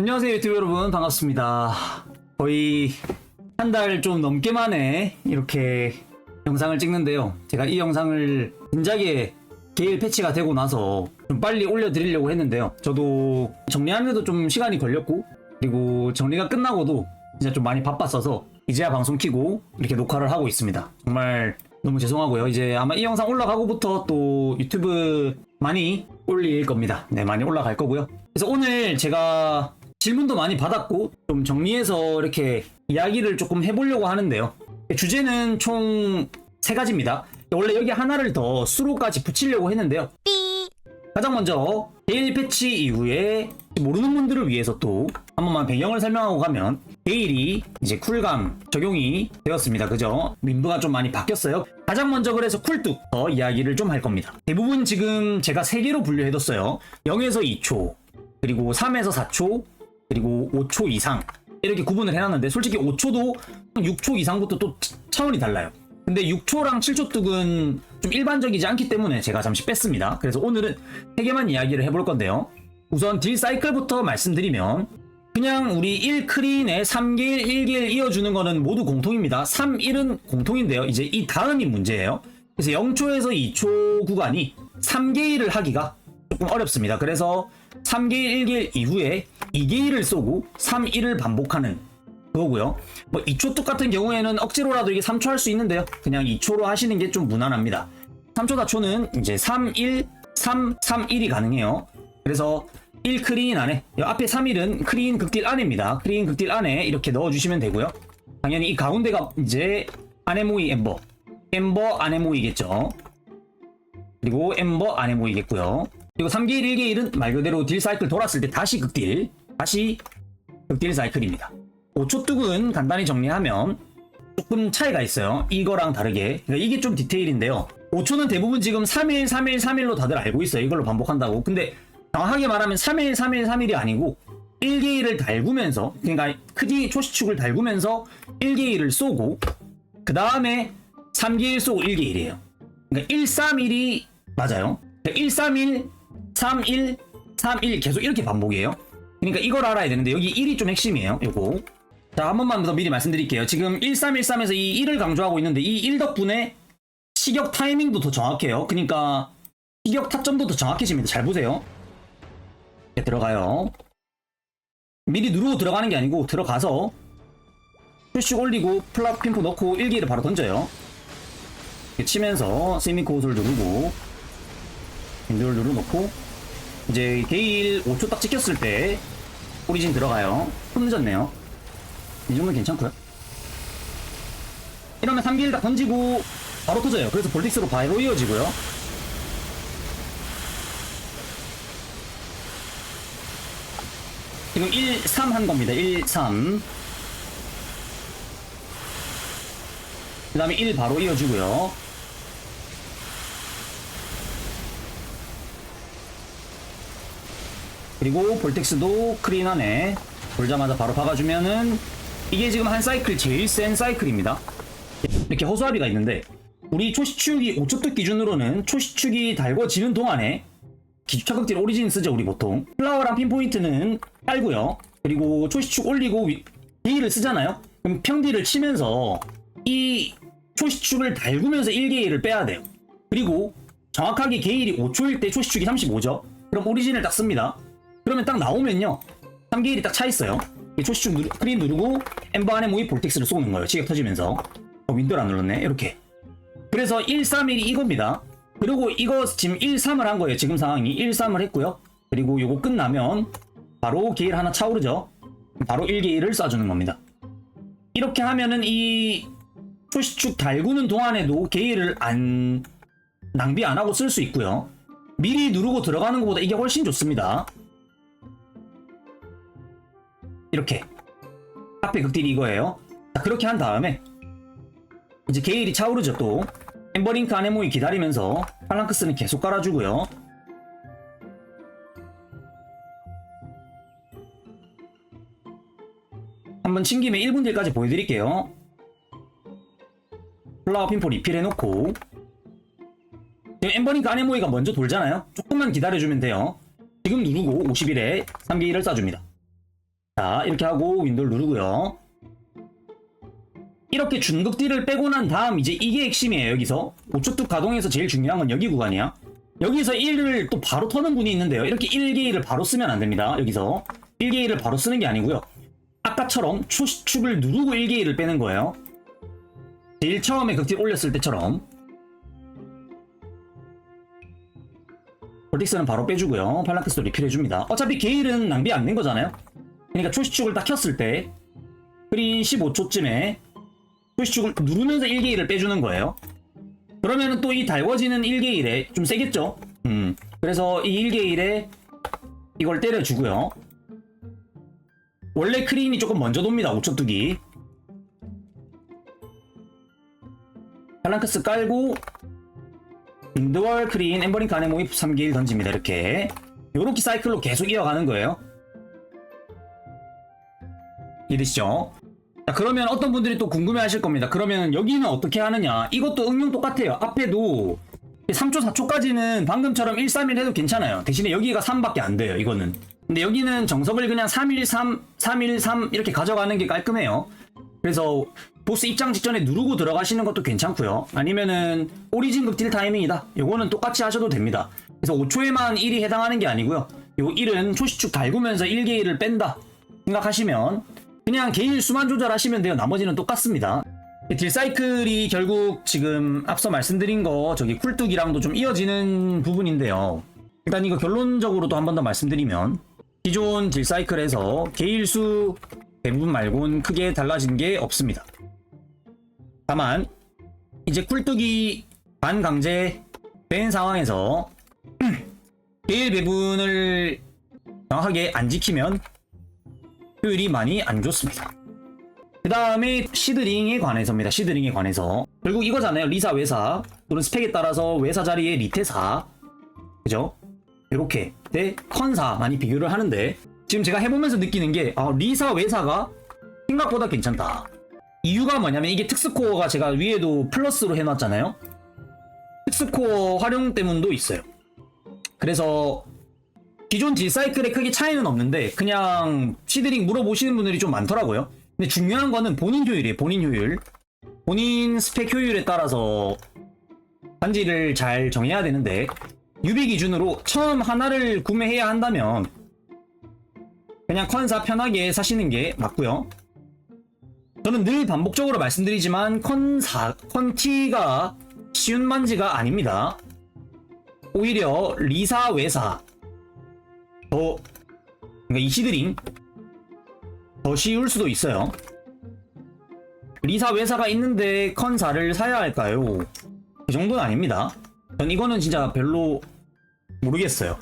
안녕하세요 유튜브 여러분. 반갑습니다. 거의 한 달 좀 넘게 만에 이렇게 영상을 찍는데요. 제가 이 영상을 진작에 게일 패치가 되고 나서 좀 빨리 올려드리려고 했는데요. 저도 정리하는데도 좀 시간이 걸렸고 그리고 정리가 끝나고도 진짜 좀 많이 바빴어서 이제야 방송 키고 이렇게 녹화를 하고 있습니다. 정말 너무 죄송하고요. 이제 아마 이 영상 올라가고부터 또 유튜브 많이 올릴 겁니다. 네 많이 올라갈 거고요. 그래서 오늘 제가 질문도 많이 받았고 좀 정리해서 이렇게 이야기를 조금 해보려고 하는데요. 주제는 총 세 가지입니다. 원래 여기 하나를 더 수로까지 붙이려고 했는데요. 가장 먼저 게일 패치 이후에 모르는 분들을 위해서 또 한 번만 배경을 설명하고 가면 게일이 이제 쿨감 적용이 되었습니다. 그죠? 민부가 좀 많이 바뀌었어요. 가장 먼저 그래서 쿨뚝 더 이야기를 좀 할 겁니다. 대부분 지금 제가 세 개로 분류해뒀어요. 0에서 2초, 그리고 3에서 4초, 그리고 5초 이상 이렇게 구분을 해놨는데 솔직히 5초도 6초 이상부터 또 차- 차원이 달라요. 근데 6초랑 7초 뚝은 좀 일반적이지 않기 때문에 제가 잠시 뺐습니다. 그래서 오늘은 세 개만 이야기를 해볼 건데요. 우선 딜 사이클부터 말씀드리면 그냥 우리 1 크린에 3길, 1길 이어주는 거는 모두 공통입니다. 3, 1은 공통인데요. 이제 이 다음이 문제예요. 그래서 0초에서 2초 구간이 3게일을 하기가 조금 어렵습니다. 그래서 3게일, 1게일 이후에 2게일을 쏘고 3, 1을 반복하는 그거고요. 뭐 2초 뚝 같은 경우에는 억지로라도 이게 3초 할 수 있는데요. 그냥 2초로 하시는 게 좀 무난합니다. 3초, 4초는 이제 3, 1, 3, 3, 1이 가능해요. 그래서 1 크린 안에 이 앞에 3일은 크린 극딜 안에입니다. 크린 극딜 안에 이렇게 넣어주시면 되고요. 당연히 이 가운데가 이제 아네모이 엠버 엠버 아네모이겠죠. 그리고 엠버 안에 모이겠고요. 그리고 3게일, 1게일은 말 그대로 딜 사이클 돌았을 때 다시 극딜, 다시 극딜 사이클입니다. 5초 뚝은 간단히 정리하면 조금 차이가 있어요. 이거랑 다르게. 그러니까 이게 좀 디테일인데요. 5초는 대부분 지금 3일, 3일, 3일로 다들 알고 있어요. 이걸로 반복한다고. 근데 정확하게 말하면 3일, 3일, 3일이 아니고 1게일을 달구면서, 그러니까 크디 초시축을 달구면서 1게일을 쏘고, 그 다음에 3게일 쏘고 1게일이에요. 그러니까 1, 3, 1이 맞아요. 그러니까 1, 3, 1, 3, 1, 3, 1 계속 이렇게 반복이에요. 그러니까 이걸 알아야 되는데 여기 1이 좀 핵심이에요. 요거. 자, 한 번만 더 미리 말씀드릴게요. 지금 1313에서 이 1을 강조하고 있는데 이 1 덕분에 시격 타이밍도 더 정확해요. 그러니까 시격 타점도 더 정확해집니다. 잘 보세요. 이렇게 들어가요. 미리 누르고 들어가는 게 아니고 들어가서 푸시 올리고 플랍 핀포 넣고 1기를 바로 던져요. 치면서 세미코스를 누르고 윈도를 누르놓고 이제 게일 5초 딱 찍혔을 때 오리진 들어가요. 좀 늦었네요. 이 정도는 괜찮고요. 이러면 3길 딱 던지고 바로 터져요. 그래서 볼틱스로 바로 이어지고요. 지금 1, 3 한 겁니다. 1, 3. 그 다음에 1 바로 이어주고요. 그리고 볼텍스도 크린 안에 돌자마자 바로 박아주면은 이게 지금 한 사이클 제일 센 사이클입니다. 이렇게 허수아비가 있는데 우리 초시축이 5초뚝 기준으로는 초시축이 달궈지는 동안에 기축차극딜 오리진 쓰죠 우리 보통. 플라워랑 핀포인트는 깔고요. 그리고 초시축 올리고 위, 딜을 쓰잖아요? 그럼 평딜을 치면서 이 초시축을 달구면서 1게일을 빼야 돼요. 그리고 정확하게 게일이 5초일 때 초시축이 35죠? 그럼 오리진을 딱 씁니다 그러면 딱 나오면요 3게일이 딱 차 있어요 이 초시축 누르, 크린 누르고 엠버 안에 모이 볼텍스를 쏘는 거예요 지격 터지면서 어, 윈도를 안 눌렀네 이렇게 그래서 131이 이겁니다. 그리고 이거 지금 13을 한 거예요. 지금 상황이 13을 했고요. 그리고 요거 끝나면 바로 게일 하나 차오르죠. 바로 1게일을 쏴주는 겁니다. 이렇게 하면은 이 초시축 달구는 동안에도 게일을 안 낭비 안 하고 쓸 수 있고요. 미리 누르고 들어가는 것보다 이게 훨씬 좋습니다. 이렇게 앞에 극딜이 이거예요. 자, 그렇게 한 다음에 이제 게일이 차오르죠 또. 엠버링크 아네모이 기다리면서 팔랑크스는 계속 깔아주고요. 한번 친 김에 1분 뒤까지 보여드릴게요. 플라워 핀포 리필 해놓고. 지금 엠버링크 아네모이가 먼저 돌잖아요. 조금만 기다려주면 돼요. 지금 누르고 50일에 3게일을 쏴줍니다 자 이렇게 하고 윈도우를 누르고요. 이렇게 중극딜을 빼고 난 다음 이제 이게 핵심이에요 여기서. 5초뚝 가동에서 제일 중요한 건 여기 구간이야. 여기서 1을 또 바로 터는 분이 있는데요. 이렇게 1게이를 바로 쓰면 안 됩니다 여기서. 1게이를 바로 쓰는 게 아니고요. 아까처럼 초시축을 누르고 1게이를 빼는 거예요. 제일 처음에 극딜 올렸을 때처럼. 볼틱스는 바로 빼주고요. 팔랑크스도 리필해줍니다. 어차피 게일은 낭비 안 된 거잖아요 그러니까 초시축을 딱 켰을 때 그린 15초쯤에 초시축을 누르면서 1게일을 빼주는 거예요. 그러면은 또이 달궈지는 1게일에 좀 세겠죠? 음 그래서 이 1게일에 이걸 때려주고요. 원래 크린이 조금 먼저 돕니다 5초 두기. 팔랑크스 깔고 인드월 크린 엠버링 모입 3길 던집니다 이렇게. 요렇게 사이클로 계속 이어가는 거예요 이해되시죠? 자 그러면 어떤 분들이 또 궁금해 하실 겁니다 그러면 여기는 어떻게 하느냐 이것도 응용 똑같아요 앞에도 3초 4초까지는 방금처럼 131 해도 괜찮아요 대신에 여기가 3밖에 안 돼요 이거는 근데 여기는 정석을 그냥 313 313 이렇게 가져가는 게 깔끔해요 그래서 보스 입장 직전에 누르고 들어가시는 것도 괜찮고요. 아니면은 오리진 극딜 타이밍이다. 요거는 똑같이 하셔도 됩니다. 그래서 5초에만 1이 해당하는 게 아니고요. 요 1은 초시축 달구면서 1게일을 뺀다 생각하시면 그냥 게일 수만 조절하시면 돼요. 나머지는 똑같습니다. 딜 사이클이 결국 지금 앞서 말씀드린 거 저기 쿨뚝이랑도 좀 이어지는 부분인데요. 일단 이거 결론적으로도 한번 더 말씀드리면 기존 딜 사이클에서 게일 수 대부분 말곤 크게 달라진 게 없습니다. 다만 이제 쿨뚝이 반강제 된 상황에서 게일 배분을 정확하게 안 지키면 효율이 많이 안 좋습니다. 그 다음에 시드링에 관해서입니다. 시드링에 관해서 결국 이거잖아요. 리사 외사 또는 스펙에 따라서 외사 자리에 리테사 그죠? 이렇게 대 컨사 많이 비교를 하는데 지금 제가 해보면서 느끼는 게 아, 리사 외사가 생각보다 괜찮다. 이유가 뭐냐면 이게 특스코어가 제가 위에도 플러스로 해놨잖아요. 특스코어 활용 때문도 있어요. 그래서 기존 딜사이클에 크게 차이는 없는데 그냥 시드링 물어보시는 분들이 좀 많더라고요. 근데 중요한 거는 본인 효율이에요. 본인 효율. 본인 스펙 효율에 따라서 반지를 잘 정해야 되는데 유비 기준으로 처음 하나를 구매해야 한다면 그냥 컨사 편하게 사시는 게 맞고요. 저는 늘 반복적으로 말씀드리지만 컨사 컨티가 쉬운 반지가 아닙니다. 오히려 리사 외사 더 그러니까 이 시드링 더 쉬울 수도 있어요. 리사 외사가 있는데 컨사를 사야 할까요? 그 정도는 아닙니다. 전 이거는 진짜 별로 모르겠어요.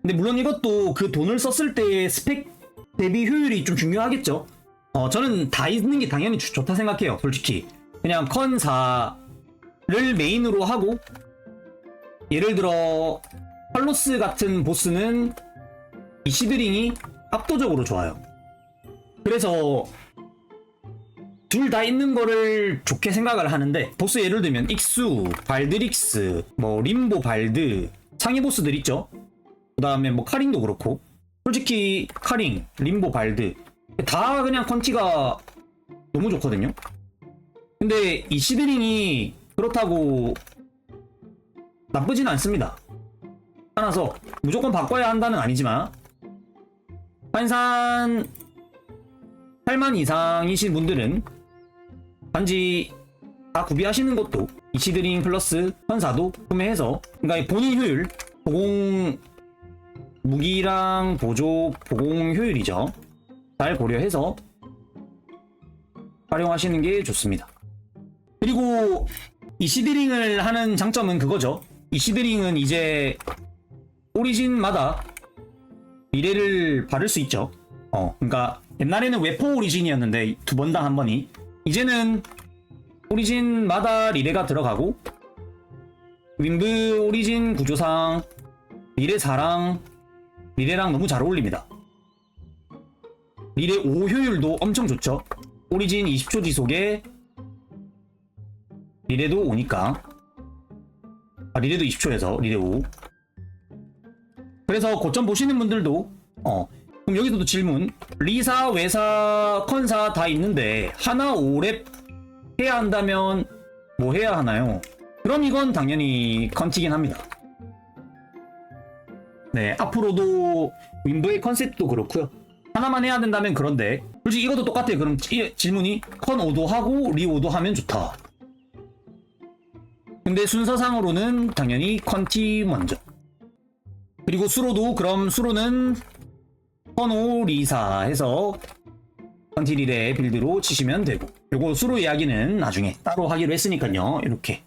근데 물론 이것도 그 돈을 썼을 때의 스펙 대비 효율이 좀 중요하겠죠. 어, 저는 다 있는 게 당연히 좋- 좋다 생각해요. 솔직히. 그냥 컨사를 메인으로 하고 예를 들어 팔로스 같은 보스는 이 시드링이 압도적으로 좋아요. 그래서 둘 다 있는 거를 좋게 생각을 하는데 보스 예를 들면 익수, 발드릭스, 뭐 림보 발드 상위 보스들 있죠. 그 다음에 뭐 카링도 그렇고 솔직히 카링, 림보 발드 다 그냥 컨티가 너무 좋거든요. 근데 이 시드링이 그렇다고 나쁘진 않습니다. 하나서 무조건 바꿔야 한다는 아니지만 환산 8만 이상이신 분들은 반지 다 구비하시는 것도 이시드링 플러스 현사도 구매해서 그러니까 본인 효율 보공 무기랑 보조 보공 효율이죠. 잘 고려해서 활용하시는 게 좋습니다. 그리고 이시드링을 하는 장점은 그거죠. 이시드링은 이제 오리진마다 미래를 바를 수 있죠 어 그러니까 옛날에는 웨포 오리진이었는데 두 번당 한 번이 이제는 오리진마다 리레가 들어가고 윈브 오리진 구조상 리레 4랑 리레랑 너무 잘 어울립니다. 리레 5 효율도 엄청 좋죠. 오리진 20초 지속에 리레도 5니까 아 리레도 20초에서 리레 5 그래서 고점 보시는 분들도 어 그럼 여기서도 질문. 리사, 외사, 컨사 다 있는데 하나 5랩 해야 한다면 뭐 해야 하나요? 그럼 이건 당연히 컨티긴 합니다. 네, 앞으로도 윈도의 컨셉도 그렇고요. 하나만 해야 된다면 그런데 솔직히 이것도 똑같아요. 그럼 이 질문이 컨 5도 하고 리 5도 하면 좋다. 근데 순서상으로는 당연히 컨티 먼저. 그리고 수로도 그럼 수로는 컨5 리사 해서 컨티 리레 빌드로 치시면 되고 요거 수로 이야기는 나중에 따로 하기로 했으니까요. 이렇게